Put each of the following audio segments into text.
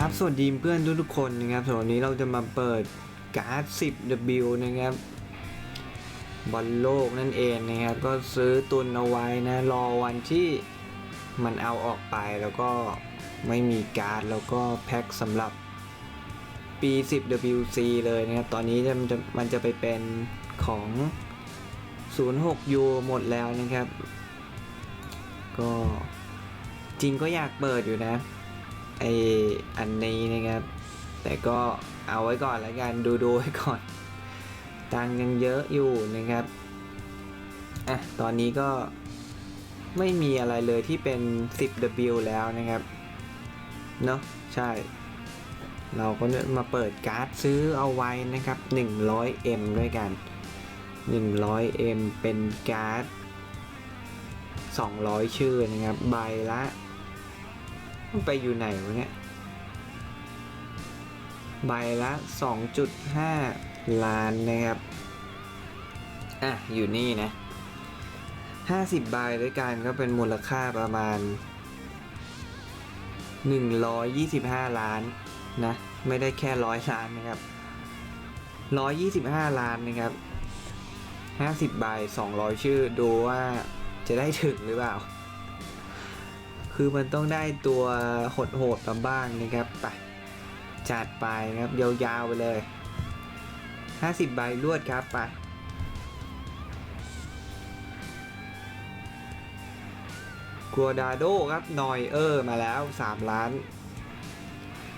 ครับสวัสดีเพื่อนทุกๆคนนะครับสำหรับวันนี้เราจะมาเปิดการ์ด 10W นะครับบอลโลกนั่นเองนะครับก็ซื้อตุนเอาไว้นะรอวันที่มันเอาออกไปแล้วก็ไม่มีการ์ดแล้วก็แพ็คสำหรับปี 10WC เลยนะครับตอนนี้มันจะมันจะไปเป็นของ 06U หมดแล้วนะครับ ก็จริงก็อยากเปิดอยู่นะ ไออันนี้นะครับ แต่ก็เอาไว้ก่อนล้วกันดูดูๆไว้ก่อน ตังยังเยอะอยู่นะครับอะตอนนี้ก็ไม่มีอะไรเลยที่เป็น 10W แล้วนะครับ เนาะใช่ เราก็มาเปิดการ์ดซื้อเอาไว้นะครับ 100M ด้วยกัน 100M เป็นการ์ด200 ชื่อนะครับ ใบละ มันไปอยู่ไหนวะเนี่ย ใบละ 2.5 ล้านนะครับ อะ อยู่นี่นะ 50 ใบด้วยกันก็เป็นมูลค่าประมาณ 125 ล้านนะ ไม่ได้แค่ร้อยล้านนะครับ 125 ล้านนะครับ 50 ใบ 200 ชื่อ ดูว่าจะได้ถึงหรือเปล่า คือมันต้องได้ตัวโหดๆมาบ้างนะครับไปจัดไปนะครับยาวๆไปเลย 50 ใบรวดครับไปกัวดาโดครับนอยเออร์มาแล้ว 3 ล้าน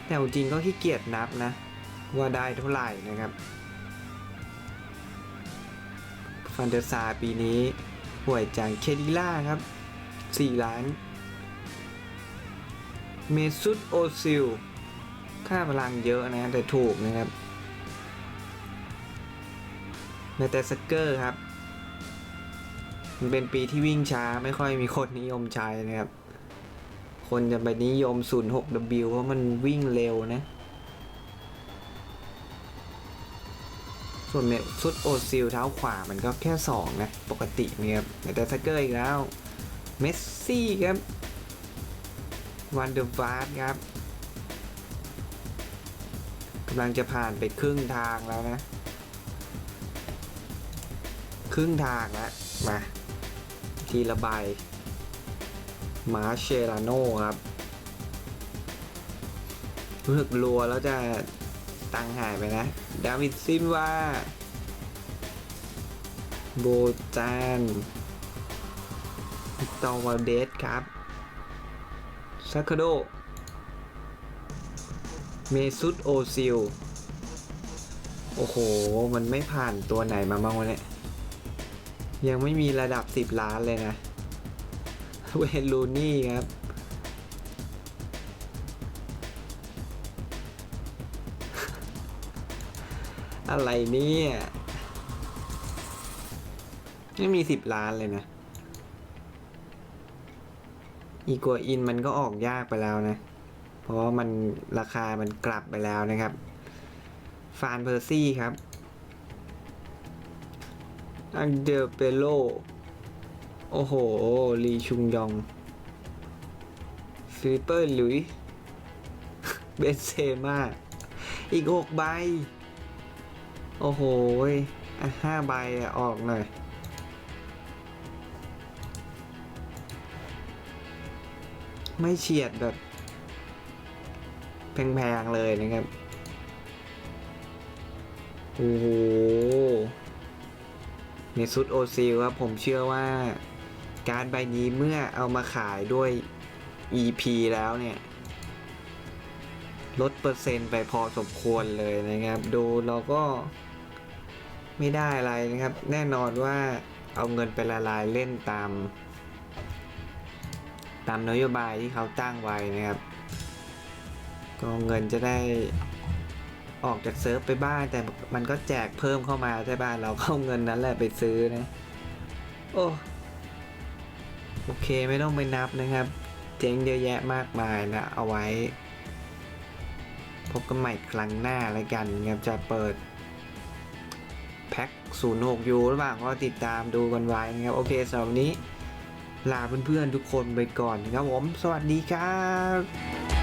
แต่จริงก็ขี้เกียจนับนะ ว่าได้เท่าไหร่นะครับ ฟันเดอร์ซาปีนี้ห่วยจังเคดิล่าครับ 4 ล้าน เมซุตโอซิล ค่าพลังเยอะนะแต่ถูกนะครับแมตแต่สเกอร์ครับ มันเป็นปีที่วิ่งช้าไม่ค่อยมีคนนิยมใช้นะครับ คนจะไปนิยม 06W เพราะมันวิ่งเร็วนะ ส่วนเมซุตโอซิลเท้าขวามันก็แค่ 2 นะ ปกตินะครับแมตแต่สเกอร์อีกแล้ว เมสซี่ครับ วันเดอร์ฟาร์ครับกำลังจะผ่านไปครึ่งทางแล้วนะ ครึ่งทางแล้วมา ทีละใบมาเชลาโน่ครับรู้สึกรัวแล้วจะตังค์หายไปนะ ดาวิดซินว่าโบจานตอวาเดสครับ ซาคาโด เมซุตโอซิล โอ้โห มันไม่ผ่านตัวไหนมาบ้างวะเนี่ย ยังไม่มีระดับ 10 ล้านเลยนะ เวลูนี่ครับ อะไรเนี่ยไม่มี 10 ล้านเลยนะ อีกัวอินมันก็ออกยากไปแล้วนะ เพราะว่ามันราคามันกลับไปแล้วนะครับ ฟานเพอร์ซี่ครับ อันเดอร์เปโล โอ้โห ลีชุงยองฟิลิปเปอร์ลุย เบนเซม่าอีกหกใบ โอ้โหอะห้าใบอออกหน่อย ไม่เฉียดแบบแพงๆเลยนะครับ โอ้โหเนซุตโอซิลครับผมเชื่อว่าการใบนี้เมื่อเอามาขายด้วย EP แล้วเนี่ย ลดเปอร์เซ็นต์ไปพอสมควรเลยนะครับ ดูเราก็ไม่ได้อะไรนะครับ แน่นอนว่าเอาเงินไปละลายเล่นตาม ตามนโยบายที่เขาตั้งไว้นะครับ ก็เงินจะได้ออกจากเซิร์ฟไปบ้างแต่มันก็แจกเพิ่มเข้ามาใช่ป่ะเราเข้าเงินนั้นแหละไปซื้อนะ โอ้โอเคไม่ต้องไปนับนะครับ เจ๊งเยอะแยะมากมายนะ เอาไว้ พบกันใหม่ครั้งหน้าแล้วกันนะครับจะเปิด แพ็ค06ยูหรือเปล่าก็ติดตามดูกันไว้นะครับ โอเคสำหรับวันนี้ ลาเพื่อนๆทุกคนไปก่อนนะครับผม สวัสดีครับ